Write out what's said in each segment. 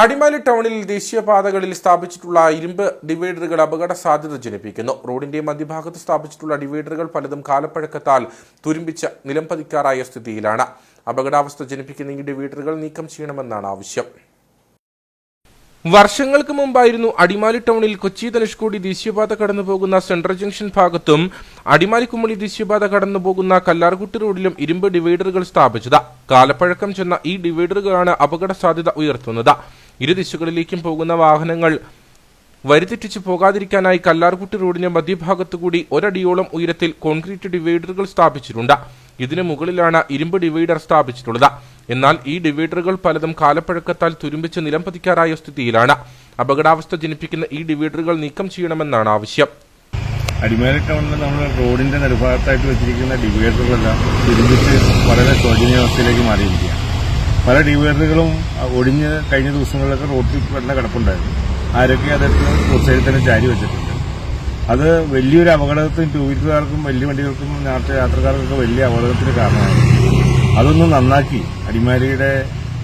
അടിമാലി ടൗണിൽ ദേശീയപാതകളിൽ സ്ഥാപിച്ചിട്ടുള്ള ഇരുമ്പ് ഡിവൈഡറുകൾ അപകട സാധ്യത ജനിപ്പിക്കുന്നു. റോഡിന്റെ മധ്യഭാഗത്ത് സ്ഥാപിച്ചിട്ടുള്ള ഡിവൈഡറുകൾ പലതും കാലപ്പഴക്കത്താൽ തുരുമ്പിച്ച നിലം പതിക്കാറായ സ്ഥിതിയിലാണ്. അപകടാവസ്ഥ ജനിപ്പിക്കുന്ന ഈ ഡിവൈഡറുകൾ നീക്കം ചെയ്യണമെന്നാണ് ആവശ്യം. വർഷങ്ങൾക്ക് മുമ്പായിരുന്നു അടിമാലി ടൗണിൽ കൊച്ചി ധനുഷ്കോടി ദേശീയപാത കടന്നുപോകുന്ന സെൻട്രൽ ജംഗ്ഷൻ ഭാഗത്തും അടിമാലി കുമ്മളി ദേശീയപാത കടന്നുപോകുന്ന കല്ലാർകുട്ടി റോഡിലും ഇരുമ്പ് ഡിവൈഡറുകൾ സ്ഥാപിച്ചത്. കാലപ്പഴക്കം ചെന്ന ഈ ഡിവൈഡറുകളാണ് അപകട സാധ്യത ഉയർത്തുന്നത്. ഇരു ദിശകളിലേക്കും പോകുന്ന വാഹനങ്ങൾ വരിതെറ്റിച്ച് പോകാതിരിക്കാനായി കല്ലാർകുട്ടി റോഡിന്റെ മധ്യഭാഗത്തുകൂടി ഒരടിയോളം ഉയരത്തിൽ കോൺക്രീറ്റ് ഡിവൈഡറുകൾ സ്ഥാപിച്ചിട്ടുണ്ട്. ഇതിനു മുകളിലാണ് ഇരുമ്പ് ഡിവൈഡർ സ്ഥാപിച്ചിട്ടുള്ളത്. എന്നാൽ ഈ ഡിവൈഡറുകൾ പലതും കാലപ്പഴക്കത്താൽ തുരുമ്പിച്ച് നിലം പതിക്കാറായ സ്ഥിതിയിലാണ്. അപകടാവസ്ഥ ജനിപ്പിക്കുന്ന ഈ ഡിവൈഡറുകൾ നീക്കം ചെയ്യണമെന്നാണ് ആവശ്യം. അടിമേല ടൗണിൽ നമ്മൾ റോഡിന്റെ നടുഭാഗത്തായിട്ട് വെച്ചിരിക്കുന്ന ഡിവൈഡറുകളെല്ലാം തിരുമ്പിച്ച് വളരെ ശോചനീയാവസ്ഥയിലേക്ക് മാറിയിരിക്കുകയാണ്. പല ഡിവൈഡറുകളും ഒടിഞ്ഞ് കഴിഞ്ഞ ദിവസങ്ങളിലൊക്കെ റോഡിൽ വെള്ളം കിടപ്പുണ്ടായിരുന്നു. ആരൊക്കെ അതെടുത്ത് റോഡ് സൈഡിൽ തന്നെ ചാരി വെച്ചിട്ടുണ്ട്. അത് വലിയൊരു അപകടത്തിന് ടൂ വീലറുകാർക്കും വലിയ വണ്ടികൾക്കും നാട്ടിലെ യാത്രക്കാർക്കൊക്കെ വലിയ അപകടത്തിന് കാരണമാണ് അതൊന്ന് നന്നാക്കി. അടിമാലിയുടെ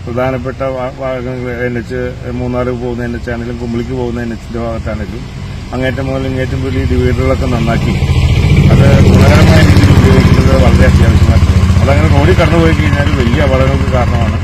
പ്രധാനപ്പെട്ട വാഹനങ്ങൾ എൻ എച്ച് മൂന്നാർ പോകുന്ന എൻ എച്ച് ആണെങ്കിലും കുമ്പളിക്ക് പോകുന്ന എൻ എച്ചിന്റെ ഭാഗത്താണെങ്കിലും അങ്ങേറ്റം മുതൽ ഇങ്ങേറ്റം വലിയ ഡിവൈഡറുകളൊക്കെ നന്നാക്കി. അത് ഗുണകരമായ രീതിയിൽ ഉപയോഗിക്കുന്നത് വളരെ അത്യാവശ്യമായിട്ടുള്ളത് അതങ്ങനെ റോഡിൽ കടന്നുപോയി കഴിഞ്ഞാൽ വലിയ അപകടങ്ങൾക്ക് കാരണമാണ്.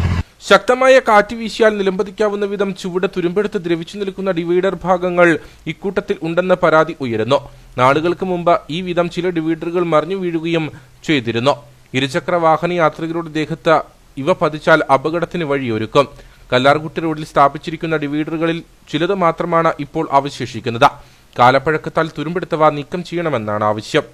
ശക്തമായ കാറ്റ് വീശിയാൽ നിലംപതിക്കാവുന്ന വിധം ചുവട് തുരുമ്പെടുത്ത് ദ്രവിച്ചു നിൽക്കുന്ന ഡിവൈഡർ ഭാഗങ്ങൾ ഇക്കൂട്ടത്തിൽ ഉണ്ടെന്ന പരാതി ഉയരുന്നു. നാളുകൾക്ക് മുമ്പ് ഈ വിധം ചില ഡിവൈഡറുകൾ മറിഞ്ഞു വീഴുകയും ചെയ്തിരുന്നു. ഇരുചക്ര വാഹന യാത്രികരുടെ ദേഹത്ത് ഇവ പതിച്ചാൽ അപകടത്തിന് വഴിയൊരുക്കും. കല്ലാർകുട്ടി റോഡിൽ സ്ഥാപിച്ചിരിക്കുന്ന ഡിവൈഡറുകളിൽ ചിലത് മാത്രമാണ് ഇപ്പോൾ അവശേഷിക്കുന്നത്. കാലപ്പഴക്കത്താൽ തുരുമ്പെടുത്തവ നീക്കം ചെയ്യണമെന്നാണ് ആവശ്യം.